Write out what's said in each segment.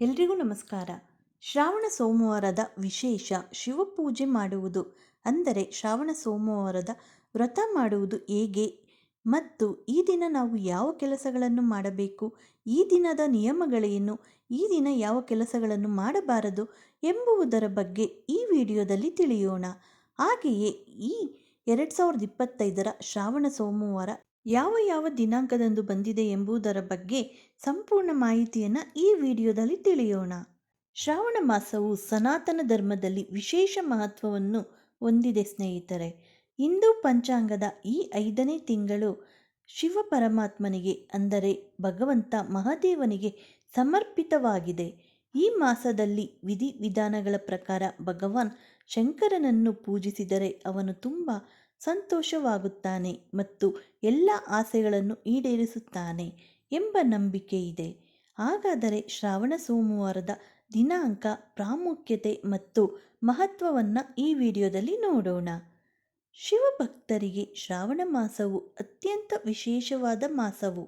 ಎಲ್ರಿಗೂ ನಮಸ್ಕಾರ. ಶ್ರಾವಣ ಸೋಮವಾರದ ವಿಶೇಷ ಶಿವಪೂಜೆ ಮಾಡುವುದು, ಅಂದರೆ ಶ್ರಾವಣ ಸೋಮವಾರದ ವ್ರತ ಮಾಡುವುದು ಹೇಗೆ? ಮತ್ತು ಈ ದಿನ ನಾವು ಯಾವ ಕೆಲಸಗಳನ್ನು ಮಾಡಬೇಕು? ಈ ದಿನದ ನಿಯಮಗಳೇನು? ಈ ದಿನ ಯಾವ ಕೆಲಸಗಳನ್ನು ಮಾಡಬಾರದು ಎಂಬುವುದರ ಬಗ್ಗೆ ಈ ವಿಡಿಯೋದಲ್ಲಿ ತಿಳಿಯೋಣ. ಹಾಗೆಯೇ ಈ ಎರಡು ಸಾವಿರದ ಇಪ್ಪತ್ತೈದರ ಶ್ರಾವಣ ಸೋಮವಾರ ಯಾವ ಯಾವ ದಿನಾಂಕದಂದು ಬಂದಿದೆ ಎಂಬುದರ ಬಗ್ಗೆ ಸಂಪೂರ್ಣ ಮಾಹಿತಿಯನ್ನು ಈ ವಿಡಿಯೋದಲ್ಲಿ ತಿಳಿಯೋಣ. ಶ್ರಾವಣ ಮಾಸವು ಸನಾತನ ಧರ್ಮದಲ್ಲಿ ವಿಶೇಷ ಮಹತ್ವವನ್ನು ಹೊಂದಿದೆ ಸ್ನೇಹಿತರೆ. ಹಿಂದೂ ಪಂಚಾಂಗದ ಈ ಐದನೇ ತಿಂಗಳು ಶಿವ ಪರಮಾತ್ಮನಿಗೆ, ಅಂದರೆ ಭಗವಂತ ಮಹಾದೇವನಿಗೆ ಸಮರ್ಪಿತವಾಗಿದೆ. ಈ ಮಾಸದಲ್ಲಿ ವಿಧಿ ವಿಧಾನಗಳ ಪ್ರಕಾರ ಭಗವಾನ್ ಶಂಕರನನ್ನು ಪೂಜಿಸಿದರೆ ಅವನು ತುಂಬ ಸಂತೋಷವಾಗುತ್ತಾನೆ ಮತ್ತು ಎಲ್ಲ ಆಸೆಗಳನ್ನು ಈಡೇರಿಸುತ್ತಾನೆ ಎಂಬ ನಂಬಿಕೆ ಇದೆ. ಹಾಗಾದರೆ ಶ್ರಾವಣ ಸೋಮವಾರದ ದಿನಾಂಕ, ಪ್ರಾಮುಖ್ಯತೆ ಮತ್ತು ಮಹತ್ವವನ್ನು ಈ ವಿಡಿಯೋದಲ್ಲಿ ನೋಡೋಣ. ಶಿವಭಕ್ತರಿಗೆ ಶ್ರಾವಣ ಮಾಸವು ಅತ್ಯಂತ ವಿಶೇಷವಾದ ಮಾಸವು.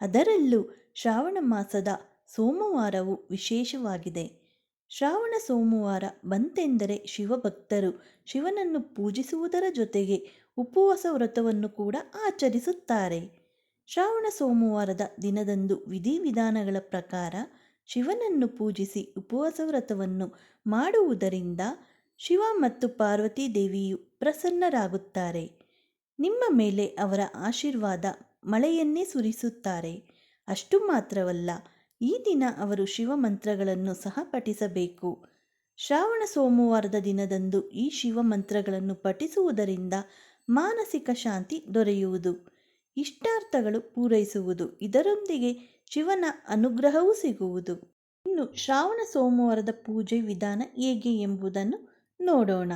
ಅದರಲ್ಲೂ ಶ್ರಾವಣ ಮಾಸದ ಸೋಮವಾರವು ವಿಶೇಷವಾಗಿದೆ. ಶ್ರಾವಣ ಸೋಮವಾರ ಬಂತೆಂದರೆ ಶಿವಭಕ್ತರು ಶಿವನನ್ನು ಪೂಜಿಸುವುದರ ಜೊತೆಗೆ ಉಪವಾಸ ವ್ರತವನ್ನು ಕೂಡ ಆಚರಿಸುತ್ತಾರೆ. ಶ್ರಾವಣ ಸೋಮವಾರದ ದಿನದಂದು ವಿಧಿವಿಧಾನಗಳ ಪ್ರಕಾರ ಶಿವನನ್ನು ಪೂಜಿಸಿ ಉಪವಾಸ ವ್ರತವನ್ನು ಮಾಡುವುದರಿಂದ ಶಿವ ಮತ್ತು ಪಾರ್ವತಿ ದೇವಿಯು ಪ್ರಸನ್ನರಾಗುತ್ತಾರೆ. ನಿಮ್ಮ ಮೇಲೆ ಅವರ ಆಶೀರ್ವಾದ ಮಳೆಯನ್ನೇ ಸುರಿಸುತ್ತಾರೆ. ಅಷ್ಟು ಮಾತ್ರವಲ್ಲ ಈ ದಿನ ಅವರು ಶಿವಮಂತ್ರಗಳನ್ನು ಸಹ ಪಠಿಸಬೇಕು. ಶ್ರಾವಣ ಸೋಮವಾರದ ದಿನದಂದು ಈ ಶಿವಮಂತ್ರಗಳನ್ನು ಪಠಿಸುವುದರಿಂದ ಮಾನಸಿಕ ಶಾಂತಿ ದೊರೆಯುವುದು, ಇಷ್ಟಾರ್ಥಗಳು ಪೂರೈಸುವುದು, ಇದರೊಂದಿಗೆ ಶಿವನ ಅನುಗ್ರಹವೂ ಸಿಗುವುದು. ಇನ್ನು ಶ್ರಾವಣ ಸೋಮವಾರದ ಪೂಜೆ ವಿಧಾನ ಹೇಗೆ ಎಂಬುದನ್ನು ನೋಡೋಣ.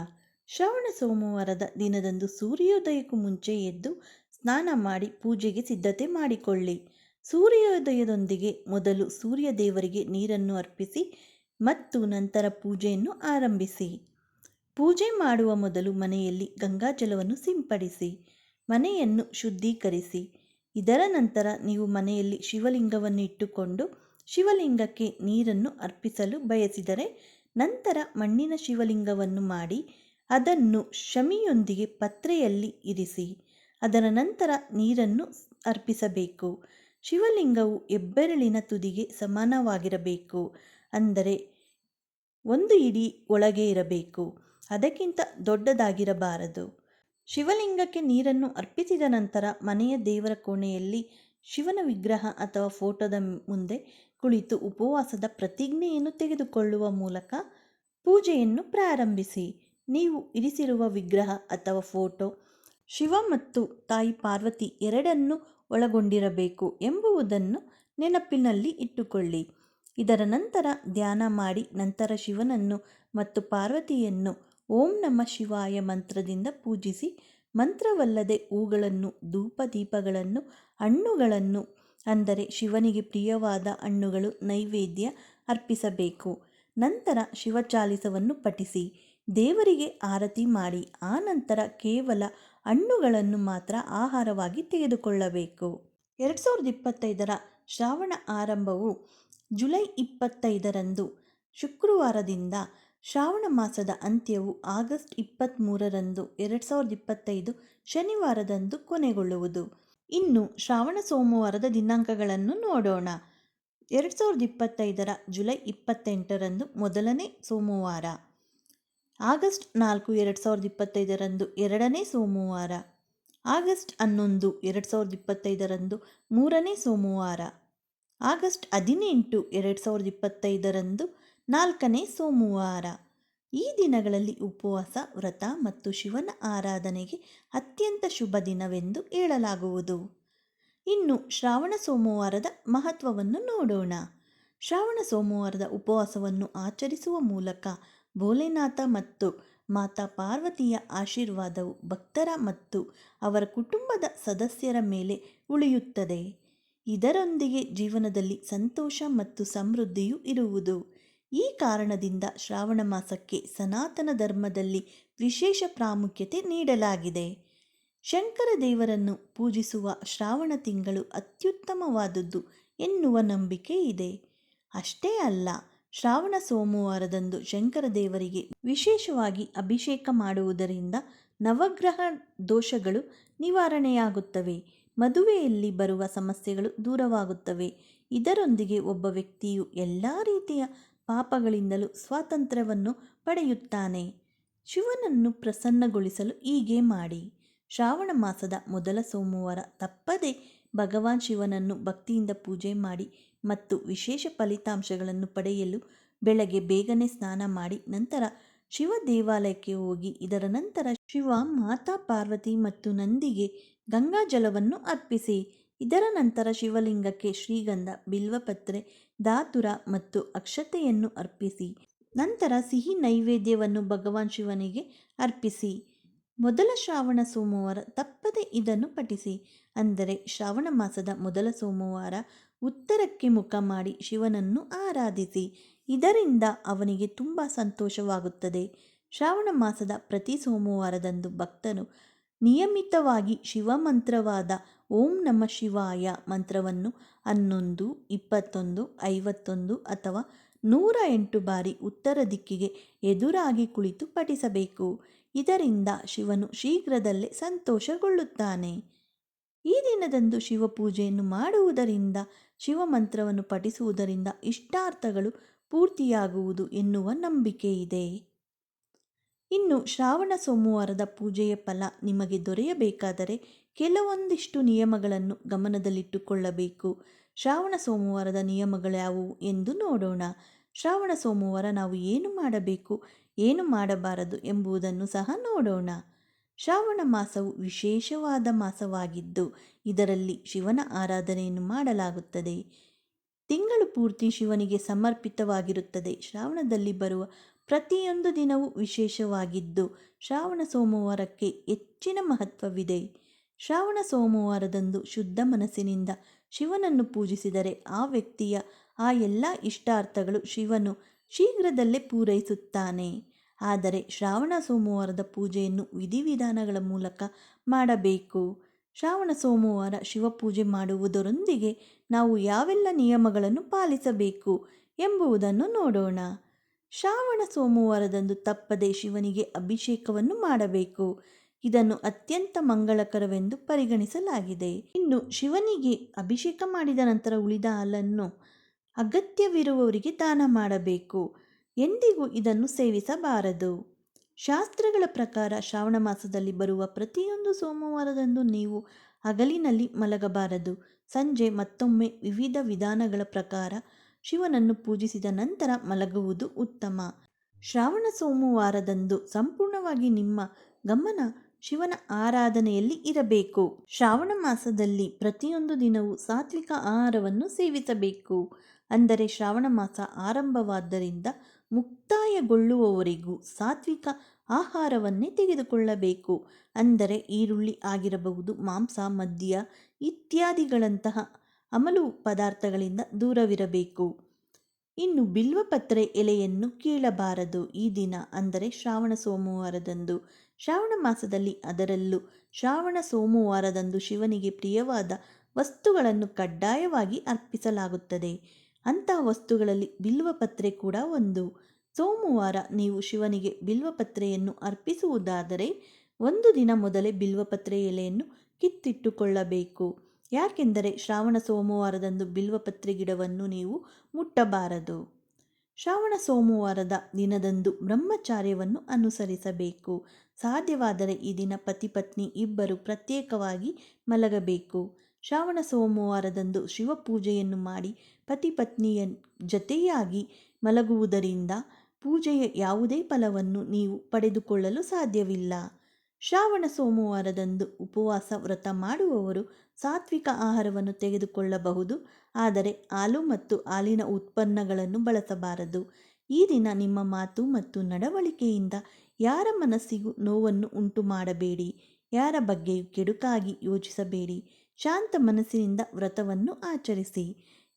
ಶ್ರಾವಣ ಸೋಮವಾರದ ದಿನದಂದು ಸೂರ್ಯೋದಯಕ್ಕೂ ಮುಂಚೆ ಎದ್ದು ಸ್ನಾನ ಮಾಡಿ ಪೂಜೆಗೆ ಸಿದ್ಧತೆ ಮಾಡಿಕೊಳ್ಳಿ. ಸೂರ್ಯೋದಯದೊಂದಿಗೆ ಮೊದಲು ಸೂರ್ಯ ದೇವರಿಗೆ ನೀರನ್ನು ಅರ್ಪಿಸಿ ಮತ್ತು ನಂತರ ಪೂಜೆಯನ್ನು ಆರಂಭಿಸಿ. ಪೂಜೆ ಮಾಡುವ ಮೊದಲು ಮನೆಯಲ್ಲಿ ಗಂಗಾಜಲವನ್ನು ಸಿಂಪಡಿಸಿ, ಮನೆಯನ್ನು ಶುದ್ಧೀಕರಿಸಿ. ಇದರ ನಂತರ ನೀವು ಮನೆಯಲ್ಲಿ ಶಿವಲಿಂಗವನ್ನು ಇಟ್ಟುಕೊಂಡು ಶಿವಲಿಂಗಕ್ಕೆ ನೀರನ್ನು ಅರ್ಪಿಸಲು ಬಯಸಿದರೆ ನಂತರ ಮಣ್ಣಿನ ಶಿವಲಿಂಗವನ್ನು ಮಾಡಿ ಅದನ್ನು ಶಮಿಯೊಂದಿಗೆ ಪತ್ರೆಯಲ್ಲಿ ಇರಿಸಿ, ಅದರ ನಂತರ ನೀರನ್ನು ಅರ್ಪಿಸಬೇಕು. ಶಿವಲಿಂಗವು ಹೆಬ್ಬೆರಳಿನ ತುದಿಗೆ ಸಮಾನವಾಗಿರಬೇಕು. ಅಂದರೆ ಒಂದು ಇಡೀ ಒಳಗೆ ಇರಬೇಕು. ಅದಕ್ಕಿಂತ ದೊಡ್ಡದಾಗಿರಬಾರದು. ಶಿವಲಿಂಗಕ್ಕೆ ನೀರನ್ನು ಅರ್ಪಿಸಿದ ನಂತರ ಮನೆಯ ದೇವರ ಕೋಣೆಯಲ್ಲಿ ಶಿವನ ವಿಗ್ರಹ ಅಥವಾ ಫೋಟೋದ ಮುಂದೆ ಕುಳಿತು ಉಪವಾಸದ ಪ್ರತಿಜ್ಞೆಯನ್ನು ತೆಗೆದುಕೊಳ್ಳುವ ಮೂಲಕ ಪೂಜೆಯನ್ನು ಪ್ರಾರಂಭಿಸಿ. ನೀವು ಇರಿಸಿರುವ ವಿಗ್ರಹ ಅಥವಾ ಫೋಟೋ ಶಿವ ಮತ್ತು ತಾಯಿ ಪಾರ್ವತಿ ಎರಡನ್ನೂ ಒಳಗೊಂಡಿರಬೇಕು ಎಂಬುವುದನ್ನು ನೆನಪಿನಲ್ಲಿ ಇಟ್ಟುಕೊಳ್ಳಿ. ಇದರ ನಂತರ ಧ್ಯಾನ ಮಾಡಿ ನಂತರ ಶಿವನನ್ನು ಮತ್ತು ಪಾರ್ವತಿಯನ್ನು ಓಂ ನಮ ಶಿವಾಯ ಮಂತ್ರದಿಂದ ಪೂಜಿಸಿ, ಮಂತ್ರವಲ್ಲದೆ ಹೂಗಳನ್ನು ಧೂಪ ದೀಪಗಳನ್ನು ಹಣ್ಣುಗಳನ್ನು, ಅಂದರೆ ಶಿವನಿಗೆ ಪ್ರಿಯವಾದ ಹಣ್ಣುಗಳು ನೈವೇದ್ಯ ಅರ್ಪಿಸಬೇಕು. ನಂತರ ಶಿವಚಾಲಿಸವನ್ನು ಪಠಿಸಿ, ದೇವರಿಗೆ ಆರತಿ ಮಾಡಿ, ಆ ನಂತರ ಕೇವಲ ಹಣ್ಣುಗಳನ್ನು ಮಾತ್ರ ಆಹಾರವಾಗಿ ತೆಗೆದುಕೊಳ್ಳಬೇಕು. ಎರಡು ಸಾವಿರದ ಇಪ್ಪತ್ತೈದರ ಶ್ರಾವಣ ಆರಂಭವು ಜುಲೈ ಇಪ್ಪತ್ತೈದರಂದು. ಶುಕ್ರವಾರದಿಂದ ಶ್ರಾವಣ ಮಾಸದ ಅಂತ್ಯವು ಆಗಸ್ಟ್ ಇಪ್ಪತ್ತ್ಮೂರರಂದು ಎರಡು ಸಾವಿರದ ಇಪ್ಪತ್ತೈದು ಶನಿವಾರದಂದು ಕೊನೆಗೊಳ್ಳುವುದು. ಇನ್ನು ಶ್ರಾವಣ ಸೋಮವಾರದ ದಿನಾಂಕಗಳನ್ನು ನೋಡೋಣ. ಎರಡು ಸಾವಿರದ ಇಪ್ಪತ್ತೈದರ ಜುಲೈ ಇಪ್ಪತ್ತೆಂಟರಂದು ಮೊದಲನೇ ಸೋಮವಾರ. ಆಗಸ್ಟ್ ನಾಲ್ಕು ಎರಡು ಸಾವಿರದ ಇಪ್ಪತ್ತೈದರಂದು ಎರಡನೇ ಸೋಮವಾರ. ಆಗಸ್ಟ್ ಹನ್ನೊಂದು ಎರಡು ಸಾವಿರದ ಇಪ್ಪತ್ತೈದರಂದು ಮೂರನೇ ಸೋಮವಾರ. ಆಗಸ್ಟ್ ಹದಿನೆಂಟು ಎರಡು ಸಾವಿರದ ಇಪ್ಪತ್ತೈದರಂದು ನಾಲ್ಕನೇ ಸೋಮವಾರ. ಈ ದಿನಗಳಲ್ಲಿ ಉಪವಾಸ, ವ್ರತ ಮತ್ತು ಶಿವನ ಆರಾಧನೆಗೆ ಅತ್ಯಂತ ಶುಭ ದಿನವೆಂದು ಹೇಳಲಾಗುವುದು. ಇನ್ನು ಶ್ರಾವಣ ಸೋಮವಾರದ ಮಹತ್ವವನ್ನು ನೋಡೋಣ. ಶ್ರಾವಣ ಸೋಮವಾರದ ಉಪವಾಸವನ್ನು ಆಚರಿಸುವ ಮೂಲಕ ಭೋಲೆನಾಥ ಮತ್ತು ಮಾತಾ ಪಾರ್ವತಿಯ ಆಶೀರ್ವಾದವು ಭಕ್ತರ ಮತ್ತು ಅವರ ಕುಟುಂಬದ ಸದಸ್ಯರ ಮೇಲೆ ಉಳಿಯುತ್ತದೆ. ಇದರೊಂದಿಗೆ ಜೀವನದಲ್ಲಿ ಸಂತೋಷ ಮತ್ತು ಸಮೃದ್ಧಿಯೂ ಇರುವುದು. ಈ ಕಾರಣದಿಂದ ಶ್ರಾವಣ ಮಾಸಕ್ಕೆ ಸನಾತನ ಧರ್ಮದಲ್ಲಿ ವಿಶೇಷ ಪ್ರಾಮುಖ್ಯತೆ ನೀಡಲಾಗಿದೆ. ಶಂಕರ ದೇವರನ್ನು ಪೂಜಿಸುವ ಶ್ರಾವಣ ತಿಂಗಳು ಅತ್ಯುತ್ತಮವಾದದ್ದು ಎನ್ನುವ ನಂಬಿಕೆ ಇದೆ. ಅಷ್ಟೇ ಅಲ್ಲ ಶ್ರಾವಣ ಸೋಮವಾರದಂದು ಶಂಕರ ದೇವರಿಗೆ ವಿಶೇಷವಾಗಿ ಅಭಿಷೇಕ ಮಾಡುವುದರಿಂದ ನವಗ್ರಹ ದೋಷಗಳು ನಿವಾರಣೆಯಾಗುತ್ತವೆ. ಮದುವೆಯಲ್ಲಿ ಬರುವ ಸಮಸ್ಯೆಗಳು ದೂರವಾಗುತ್ತವೆ. ಇದರೊಂದಿಗೆ ಒಬ್ಬ ವ್ಯಕ್ತಿಯು ಎಲ್ಲ ರೀತಿಯ ಪಾಪಗಳಿಂದಲೂ ಸ್ವಾತಂತ್ರ್ಯವನ್ನು ಪಡೆಯುತ್ತಾನೆ. ಶಿವನನ್ನು ಪ್ರಸನ್ನಗೊಳಿಸಲು ಹೀಗೆ ಮಾಡಿ. ಶ್ರಾವಣ ಮಾಸದ ಮೊದಲ ಸೋಮವಾರ ತಪ್ಪದೆ ಭಗವಾನ್ ಶಿವನನ್ನು ಭಕ್ತಿಯಿಂದ ಪೂಜೆ ಮಾಡಿ ಮತ್ತು ವಿಶೇಷ ಫಲಿತಾಂಶಗಳನ್ನು ಪಡೆಯಲು ಬೆಳಗ್ಗೆ ಬೇಗನೆ ಸ್ನಾನ ಮಾಡಿ ನಂತರ ಶಿವ ದೇವಾಲಯಕ್ಕೆ ಹೋಗಿ ಇದರ ನಂತರ ಶಿವ ಮಾತಾ ಪಾರ್ವತಿ ಮತ್ತು ನಂದಿಗೆ ಗಂಗಾ ಜಲವನ್ನು ಅರ್ಪಿಸಿ. ಇದರ ನಂತರ ಶಿವಲಿಂಗಕ್ಕೆ ಶ್ರೀಗಂಧ, ಬಿಲ್ವಪತ್ರೆ, ಧಾತುರ ಮತ್ತು ಅಕ್ಷತೆಯನ್ನು ಅರ್ಪಿಸಿ. ನಂತರ ಸಿಹಿ ನೈವೇದ್ಯವನ್ನು ಭಗವಾನ್ ಶಿವನಿಗೆ ಅರ್ಪಿಸಿ. ಮೊದಲ ಶ್ರಾವಣ ಸೋಮವಾರ ತಪ್ಪದೆ ಇದನ್ನು ಪಠಿಸಿ. ಅಂದರೆ ಶ್ರಾವಣ ಮಾಸದ ಮೊದಲ ಸೋಮವಾರ ಉತ್ತರಕ್ಕೆ ಮುಖ ಮಾಡಿ ಶಿವನನ್ನು ಆರಾಧಿಸಿ. ಇದರಿಂದ ಅವನಿಗೆ ತುಂಬ ಸಂತೋಷವಾಗುತ್ತದೆ. ಶ್ರಾವಣ ಮಾಸದ ಪ್ರತಿ ಸೋಮವಾರದಂದು ಭಕ್ತನು ನಿಯಮಿತವಾಗಿ ಶಿವಮಂತ್ರವಾದ ಓಂ ನಮ ಶಿವಾಯ ಮಂತ್ರವನ್ನು ಹನ್ನೊಂದು, ಇಪ್ಪತ್ತೊಂದು, ಐವತ್ತೊಂದು ಅಥವಾ ನೂರ ಎಂಟು ಬಾರಿ ಉತ್ತರ ದಿಕ್ಕಿಗೆ ಎದುರಾಗಿ ಕುಳಿತು ಪಠಿಸಬೇಕು. ಇದರಿಂದ ಶಿವನು ಶೀಘ್ರದಲ್ಲೇ ಸಂತೋಷಗೊಳ್ಳುತ್ತಾನೆ. ಈ ದಿನದಂದು ಶಿವಪೂಜೆಯನ್ನು ಮಾಡುವುದರಿಂದ, ಶಿವಮಂತ್ರವನ್ನು ಪಠಿಸುವುದರಿಂದ ಇಷ್ಟಾರ್ಥಗಳು ಪೂರ್ತಿಯಾಗುವುದು ಎನ್ನುವ ನಂಬಿಕೆ ಇದೆ. ಇನ್ನು ಶ್ರಾವಣ ಸೋಮವಾರದ ಪೂಜೆಯ ಫಲ ನಿಮಗೆ ದೊರೆಯಬೇಕಾದರೆ ಕೆಲವೊಂದಿಷ್ಟು ನಿಯಮಗಳನ್ನು ಗಮನದಲ್ಲಿಟ್ಟುಕೊಳ್ಳಬೇಕು. ಶ್ರಾವಣ ಸೋಮವಾರದ ನಿಯಮಗಳ್ಯಾವುವು ಎಂದು ನೋಡೋಣ. ಶ್ರಾವಣ ಸೋಮವಾರ ನಾವು ಏನು ಮಾಡಬೇಕು? ಏನು ಮಾಡಬಾರದು ಎಂಬುದನ್ನು ಸಹ ನೋಡೋಣ. ಶ್ರಾವಣ ಮಾಸವು ವಿಶೇಷವಾದ ಮಾಸವಾಗಿದ್ದು, ಇದರಲ್ಲಿ ಶಿವನ ಆರಾಧನೆಯನ್ನು ಮಾಡಲಾಗುತ್ತದೆ. ತಿಂಗಳು ಪೂರ್ತಿ ಶಿವನಿಗೆ ಸಮರ್ಪಿತವಾಗಿರುತ್ತದೆ. ಶ್ರಾವಣದಲ್ಲಿ ಬರುವ ಪ್ರತಿಯೊಂದು ದಿನವೂ ವಿಶೇಷವಾಗಿದ್ದು, ಶ್ರಾವಣ ಸೋಮವಾರಕ್ಕೆ ಹೆಚ್ಚಿನ ಮಹತ್ವವಿದೆ. ಶ್ರಾವಣ ಸೋಮವಾರದಂದು ಶುದ್ಧ ಮನಸ್ಸಿನಿಂದ ಶಿವನನ್ನು ಪೂಜಿಸಿದರೆ ಆ ವ್ಯಕ್ತಿಯ ಆ ಎಲ್ಲ ಇಷ್ಟಾರ್ಥಗಳು ಶಿವನು ಶೀಘ್ರದಲ್ಲೇ ಪೂರೈಸುತ್ತಾನೆ. ಆದರೆ ಶ್ರಾವಣ ಸೋಮವಾರದ ಪೂಜೆಯನ್ನು ವಿಧಿವಿಧಾನಗಳ ಮೂಲಕ ಮಾಡಬೇಕು. ಶ್ರಾವಣ ಸೋಮವಾರ ಶಿವಪೂಜೆ ಮಾಡುವುದರೊಂದಿಗೆ ನಾವು ಯಾವೆಲ್ಲ ನಿಯಮಗಳನ್ನು ಪಾಲಿಸಬೇಕು ಎಂಬುದನ್ನು ನೋಡೋಣ. ಶ್ರಾವಣ ಸೋಮವಾರದಂದು ತಪ್ಪದೆ ಶಿವನಿಗೆ ಅಭಿಷೇಕವನ್ನು ಮಾಡಬೇಕು. ಇದನ್ನು ಅತ್ಯಂತ ಮಂಗಳಕರವೆಂದು ಪರಿಗಣಿಸಲಾಗಿದೆ. ಇನ್ನು ಶಿವನಿಗೆ ಅಭಿಷೇಕ ಮಾಡಿದ ನಂತರ ಉಳಿದ ಹಾಲನ್ನು ಅಗತ್ಯವಿರುವವರಿಗೆ ದಾನ ಮಾಡಬೇಕು. ಎಂದಿಗೂ ಇದನ್ನು ಸೇವಿಸಬಾರದು. ಶಾಸ್ತ್ರಗಳ ಪ್ರಕಾರ ಶ್ರಾವಣ ಮಾಸದಲ್ಲಿ ಬರುವ ಪ್ರತಿಯೊಂದು ಸೋಮವಾರದಂದು ನೀವು ಹಗಲಿನಲ್ಲಿ ಮಲಗಬಾರದು. ಸಂಜೆ ಮತ್ತೊಮ್ಮೆ ವಿವಿಧ ವಿಧಾನಗಳ ಪ್ರಕಾರ ಶಿವನನ್ನು ಪೂಜಿಸಿದ ನಂತರ ಮಲಗುವುದು ಉತ್ತಮ. ಶ್ರಾವಣ ಸೋಮವಾರದಂದು ಸಂಪೂರ್ಣವಾಗಿ ನಿಮ್ಮ ಗಮನ ಶಿವನ ಆರಾಧನೆಯಲ್ಲಿ ಇರಬೇಕು. ಶ್ರಾವಣ ಮಾಸದಲ್ಲಿ ಪ್ರತಿಯೊಂದು ದಿನವೂ ಸಾತ್ವಿಕ ಆಹಾರವನ್ನು ಸೇವಿಸಬೇಕು. ಅಂದರೆ ಶ್ರಾವಣ ಮಾಸ ಆರಂಭವಾದ್ದರಿಂದ ಮುಕ್ತಾಯಗೊಳ್ಳುವವರೆಗೂ ಸಾತ್ವಿಕ ಆಹಾರವನ್ನೇ ತೆಗೆದುಕೊಳ್ಳಬೇಕು. ಅಂದರೆ ಈರುಳ್ಳಿ ಆಗಿರಬಹುದು, ಮಾಂಸ, ಮದ್ಯ ಇತ್ಯಾದಿಗಳಂತಹ ಅಮಲು ಪದಾರ್ಥಗಳಿಂದ ದೂರವಿರಬೇಕು. ಇನ್ನು ಬಿಲ್ವಪತ್ರೆ ಎಲೆಯನ್ನು ಕೀಳಬಾರದು ಈ ದಿನ, ಅಂದರೆ ಶ್ರಾವಣ ಸೋಮವಾರದಂದು. ಶ್ರಾವಣ ಮಾಸದಲ್ಲಿ ಅದರಲ್ಲೂ ಶ್ರಾವಣ ಸೋಮವಾರದಂದು ಶಿವನಿಗೆ ಪ್ರಿಯವಾದ ವಸ್ತುಗಳನ್ನು ಕಡ್ಡಾಯವಾಗಿ ಅರ್ಪಿಸಲಾಗುತ್ತದೆ. ಅಂತಹ ವಸ್ತುಗಳಲ್ಲಿ ಬಿಲ್ವಪತ್ರೆ ಕೂಡ ಒಂದು. ಸೋಮವಾರ ನೀವು ಶಿವನಿಗೆ ಬಿಲ್ವಪತ್ರೆಯನ್ನು ಅರ್ಪಿಸುವುದಾದರೆ ಒಂದು ದಿನ ಮೊದಲೇ ಬಿಲ್ವಪತ್ರೆ ಎಲೆಯನ್ನು ಕಿತ್ತಿಟ್ಟುಕೊಳ್ಳಬೇಕು. ಯಾಕೆಂದರೆ ಶ್ರಾವಣ ಸೋಮವಾರದಂದು ಬಿಲ್ವಪತ್ರೆ ಗಿಡವನ್ನು ನೀವು ಮುಟ್ಟಬಾರದು. ಶ್ರಾವಣ ಸೋಮವಾರದ ದಿನದಂದು ಬ್ರಹ್ಮಚಾರ್ಯವನ್ನು ಅನುಸರಿಸಬೇಕು. ಸಾಧ್ಯವಾದರೆ ಈ ದಿನ ಪತಿ ಪತ್ನಿ ಇಬ್ಬರು ಪ್ರತ್ಯೇಕವಾಗಿ ಮಲಗಬೇಕು. ಶ್ರಾವಣ ಸೋಮವಾರದಂದು ಶಿವಪೂಜೆಯನ್ನು ಮಾಡಿ ಪತಿ ಪತ್ನಿಯ ಜತೆಯಾಗಿ ಮಲಗುವುದರಿಂದ ಪೂಜೆಯ ಯಾವುದೇ ಫಲವನ್ನು ನೀವು ಪಡೆದುಕೊಳ್ಳಲು ಸಾಧ್ಯವಿಲ್ಲ. ಶ್ರಾವಣ ಸೋಮವಾರದಂದು ಉಪವಾಸ ವ್ರತ ಮಾಡುವವರು ಸಾತ್ವಿಕ ಆಹಾರವನ್ನು ತೆಗೆದುಕೊಳ್ಳಬಹುದು, ಆದರೆ ಹಾಲು ಮತ್ತು ಹಾಲಿನ ಉತ್ಪನ್ನಗಳನ್ನು ಬಳಸಬಾರದು. ಈ ದಿನ ನಿಮ್ಮ ಮಾತು ಮತ್ತು ನಡವಳಿಕೆಯಿಂದ ಯಾರ ಮನಸ್ಸಿಗೂ ನೋವನ್ನು ಉಂಟು ಮಾಡಬೇಡಿ ಯಾರ ಬಗ್ಗೆಯೂ ಕೆಡುಕಾಗಿ ಯೋಚಿಸಬೇಡಿ. ಶಾಂತ ಮನಸ್ಸಿನಿಂದ ವ್ರತವನ್ನು ಆಚರಿಸಿ.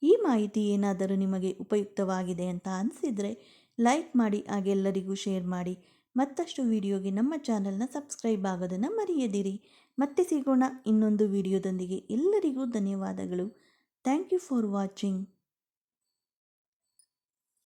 ಈ ಮಾಹಿತಿ ಏನಾದರೂ ನಿಮಗೆ ಉಪಯುಕ್ತವಾಗಿದೆ ಅಂತ ಅನಿಸಿದರೆ ಲೈಕ್ ಮಾಡಿ ಹಾಗೆಲ್ಲರಿಗೂ ಶೇರ್ ಮಾಡಿ. ಮತ್ತಷ್ಟು ವಿಡಿಯೋಗೆ ನಮ್ಮ ಚಾನಲ್ನ ಸಬ್ಸ್ಕ್ರೈಬ್ ಆಗೋದನ್ನು ಮರೆಯದಿರಿ. ಮತ್ತೆ ಸಿಗೋಣ ಇನ್ನೊಂದು ವಿಡಿಯೋದೊಂದಿಗೆ. ಎಲ್ಲರಿಗೂ ಧನ್ಯವಾದಗಳು. Thank you for watching.